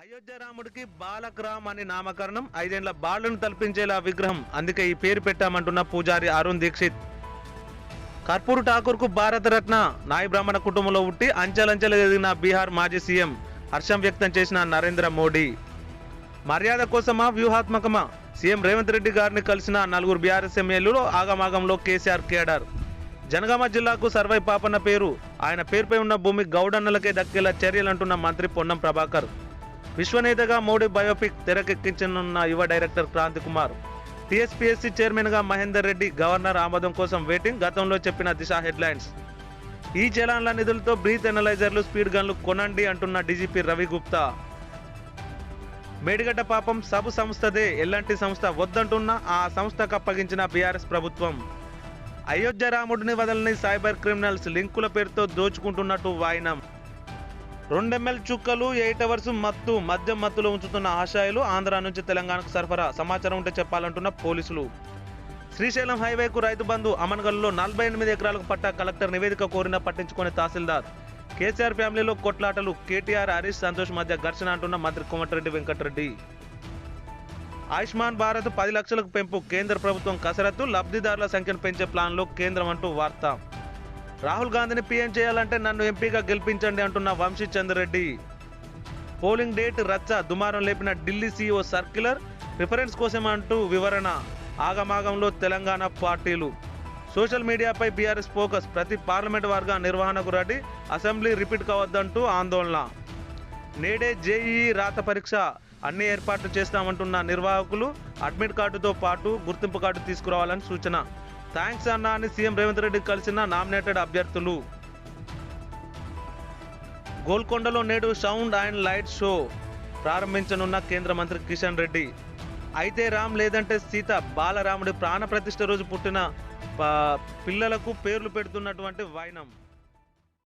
అయోధ్య రాముడికి బాలక్రామ్ అని నామకరణం ఐదేళ్ళ బాలును తలపించేలా విగ్రహం. అందుకే ఈ పేరు పెట్టామంటున్న పూజారి అరుణ్ దీక్షిత్. కర్పూర్ ఠాకూర్కు భారతరత్న నాయ బ్రాహ్మణ కుటుంబంలో పుట్టి అంచెలంచెలు ఎదిగిన బీహార్ మాజీ సీఎం హర్షం వ్యక్తం చేసిన నరేంద్ర మోడీ. మర్యాద కోసమా వ్యూహాత్మకమా? సీఎం రేవంత్ రెడ్డి గారిని కలిసిన నలుగురు బీఆర్ఎస్ ఎమ్మెల్యేలు ఆగమాగంలో కేసీఆర్ కేడార్. జనగామ జిల్లాకు సర్వై పాపన్న పేరు. ఆయన పేరుపై ఉన్న భూమి గౌడన్నలకే దక్కేలా చర్యలంటున్న మంత్రి పొన్నం ప్రభాకర్. విశ్వనేతగా మోడీ బయోపిక్ తెరకెక్కించనున్న యువ డైరెక్టర్ క్రాంతి కుమార్ టీఎస్పీఎస్సీ చైర్మన్గా మహేందర్ రెడ్డి గవర్నర్ ఆమోదం కోసం వెయిటింగ్ గతంలో చెప్పిన దిశ హెడ్లైన్స్. ఈ చలాన్ల నిధులతో బ్రీత్ ఎనలైజర్లు స్పీడ్ గన్లు కొనండి అంటున్న డీజీపీ రవి గుప్తా. మేడిగడ్డ పాపం సబ్ సంస్థదే ఎల్లంటి సంస్థ వద్దంటున్న ఆ సంస్థకు అప్పగించిన బీఆర్ఎస్ ప్రభుత్వం. అయోధ్య రాముడిని వదలని సైబర్ క్రిమినల్స్ లింకుల పేరుతో దోచుకుంటున్నట్టు వాయినం. రెండెంఎల్ చుక్కలు ఎయిట్ అవర్స్ మత్తు మద్యం మత్తులో ఉంచుతున్న ఆశాయులు ఆంధ్ర నుంచి తెలంగాణకు సరఫరా. సమాచారం ఉంటే చెప్పాలంటున్న పోలీసులు. శ్రీశైలం హైవేకు రైతు బంధు అమన్గల్లో నలభై ఎనిమిది ఎకరాలకు పట్టా కలెక్టర్ నివేదిక కోరిన పట్టించుకునే తహసీల్దార్. కేసీఆర్ ఫ్యామిలీలో కొట్లాటలు. కేటీఆర్ హరీష్ సంతోష్ మధ్య ఘర్షణ అంటున్న మంత్రి కోమటిరెడ్డి వెంకటరెడ్డి. ఆయుష్మాన్ భారత్ పది లక్షలకు పెంపు. కేంద్ర ప్రభుత్వం కసరత్తు. లబ్ధిదారుల సంఖ్యను పెంచే ప్లాన్లో కేంద్రం అంటూ వార్త. రాహుల్ గాంధీని పీఎం చేయాలంటే నన్ను ఎంపీగా గెలిపించండి అంటున్న వంశీ చంద్రెడ్డి పోలింగ్ డేట్ రచ్చ దుమారం లేపిన ఢిల్లీ సీఈఓ సర్క్యులర్ రిఫరెన్స్ కోసం అంటూ వివరణ. ఆగమాగంలో తెలంగాణ పార్టీలు. సోషల్ మీడియాపై బీఆర్ఎస్ ఫోకస్ ప్రతి పార్లమెంట్ వర్గ నిర్వహణకు రెడీ అసెంబ్లీ రిపీట్ కావద్దంటూ ఆందోళన. నేడే జేఈఈ రాత పరీక్ష అన్ని ఏర్పాట్లు చేస్తామంటున్న నిర్వాహకులు అడ్మిట్ కార్డుతో పాటు గుర్తింపు కార్డు తీసుకురావాలని సూచన. థ్యాంక్స్ అన్న అని సీఎం రేవంత్ రెడ్డి కలిసిన నామినేటెడ్ అభ్యర్థులు. గోల్కొండలో నేడు సౌండ్ అండ్ లైట్ షో ప్రారంభించనున్న కేంద్ర మంత్రి కిషన్ రెడ్డి. అయితే రామ్ లేదంటే సీత బాలరాముడి ప్రాణ ప్రతిష్ఠ రోజు పుట్టిన పిల్లలకు పేర్లు పెడుతున్నటువంటి వైనం.